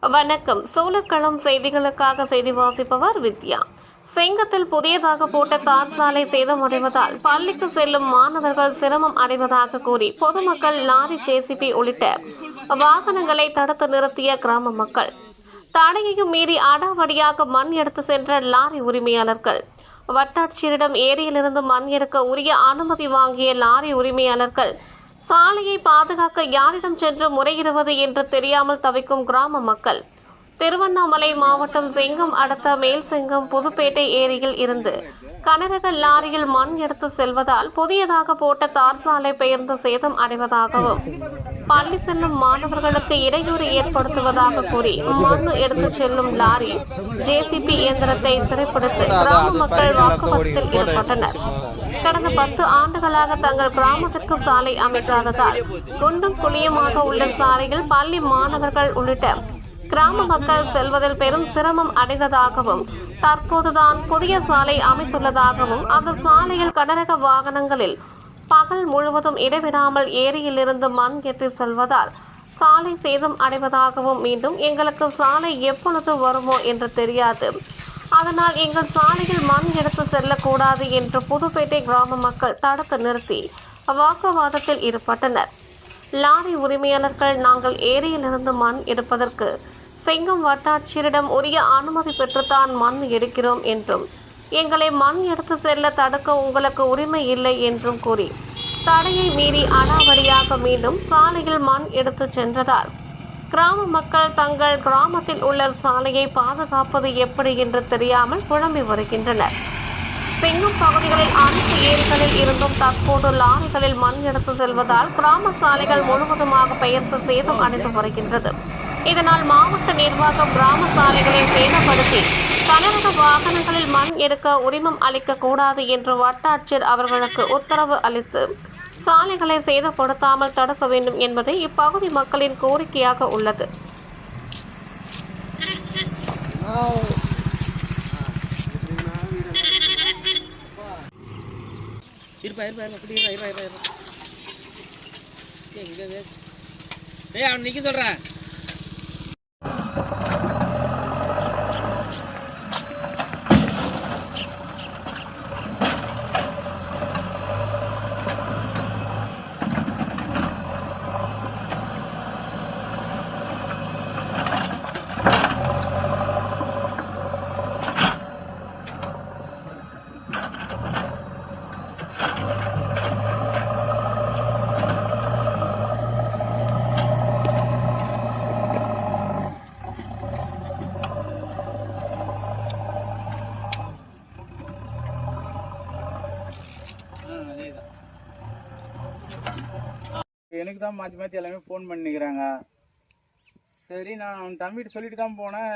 வணக்கம். சோழக்களம் செய்திகளுக்காக செய்தி வாசிப்பவர் வித்யா. செங்கத்தில் புதியதாக போட்ட தார் சாலை சேதமடைவதால் பள்ளிக்கு செல்லும் மாணவர்கள் சிரமம் அடைவதாக கூறி பொதுமக்கள் லாரி ஜேசிபி உள்ளிட்ட வாகனங்களை தடுத்து நிறுத்திய கிராம மக்கள். தடையையும் மீறி அடாவடியாக மண் எடுத்து சென்ற லாரி உரிமையாளர்கள். வட்டாட்சியரிடம் ஏரியிலிருந்து மண் எடுக்க உரிய அனுமதி வாங்கிய லாரி உரிமையாளர்கள் சாலையை பாதுகாக்க யாரிடம் சென்று முறையிடுவது என்று தெரியாமல் தவிக்கும் கிராம மக்கள். திருவண்ணாமலை மாவட்டம் செங்கம் அடுத்த மேல்செங்கம் புதுப்பேட்டை ஏரியில் இருந்து கனரக லாரியில் மண் எடுத்து செல்வதால் புதியதாக போட்ட தார் சாலை பெயர்ந்து சேதம் அடைவதாகவும் பள்ளி செல்லும் மாணவர்களுக்கு இடையூறு ஏற்படுத்துவதாக கூறி மண் எடுத்துச் செல்லும் லாரி ஜேசிபி இயந்திரத்தை சிறைப்படுத்தி கிராம மக்கள் வாக்குவாதத்தில் ஈடுபட்டனர். கடந்த பத்து ஆண்டுகளாக தங்கள் கிராமத்திற்கு சாலை அமைக்காததால் குண்டும் குழியுமாக உள்ள சாலையில் பள்ளி மாணவர்கள் உள்ளிட்ட கிராம மக்கள் செல்வதில் பெரும் சிரமம் அடைந்ததாகவும் தற்போதுதான் புதிய சாலை அமைத்துள்ளதாகவும் அந்த சாலையில் கனரக வாகனங்களில் பகல் முழுவதும் இடைவிடாமல் ஏரியிலிருந்து மண் ஏற்றி செல்வதால் சாலை சேதம் அடைவதாகவும் மீண்டும் எங்களுக்கு சாலை எப்பொழுது வருமோ என்று தெரியாது. அதனால் எங்கள் சாலையில் மண் எடுத்து செல்லக்கூடாது என்று புதுப்பேட்டை கிராம மக்கள் தடுத்து நிறுத்தி வாக்குவாதத்தில் ஈடுபட்டனர். லாரி உரிமையாளர்கள் நாங்கள் ஏரியிலிருந்து மண் எடுப்பதற்கு செங்கம் வட்டாட்சியரிடம் உரிய அனுமதி பெற்றுத்தான் மண் எடுக்கிறோம் என்றும் எங்களை மண் எடுத்து செல்ல தடுக்க உங்களுக்கு உரிமை இல்லை என்றும் கூறி தடையை மீறி அடாவடியாக மீண்டும் சாலையில் மண் எடுத்துச் சென்றதால் கிராம மக்கள் தங்கள் கிராமத்தில் உள்ள சாலையை பாதுகாப்பது எப்படி என்று தெரியாமல் குழம்பி வருகின்றனர். செங்கும் பகுதிகளில் அனைத்து ஏரிகளில் இருந்தும் தற்போது லாரிகளில் மண் எடுத்து செல்வதால் கிராம சாலைகள் முழுவதுமாக பெயர்த்து சேதம் அடைந்து வருகின்றது. இதனால் மாவட்ட நிர்வாகம் கிராம சாலைகளை சேதப்படுத்தி கனரக வாகனங்களில் மண் எடுக்க உரிமம் அளிக்க கூடாது என்று வட்டாட்சியர் அவர்களுக்கு உத்தரவு அளித்து சாலைகளை சேதப்படுத்தாமல் தடுக்க வேண்டும் என்பது இப்பகுதி மக்களின் கோரிக்கையாக உள்ளது. இருப்பா இருப்பா இருப்பா இருப்பா இருப்பா இருப்பா இருப்பா. ஏய் ஏய் அவன் நிற்க சொல்கிறேன் எனக்கு தான் மாற்றி மாற்றி எல்லாமே ஃபோன் பண்ணிக்கிறாங்க. சரி நான் அவன் தம்பிகிட்ட சொல்லிட்டு தான் போனேன்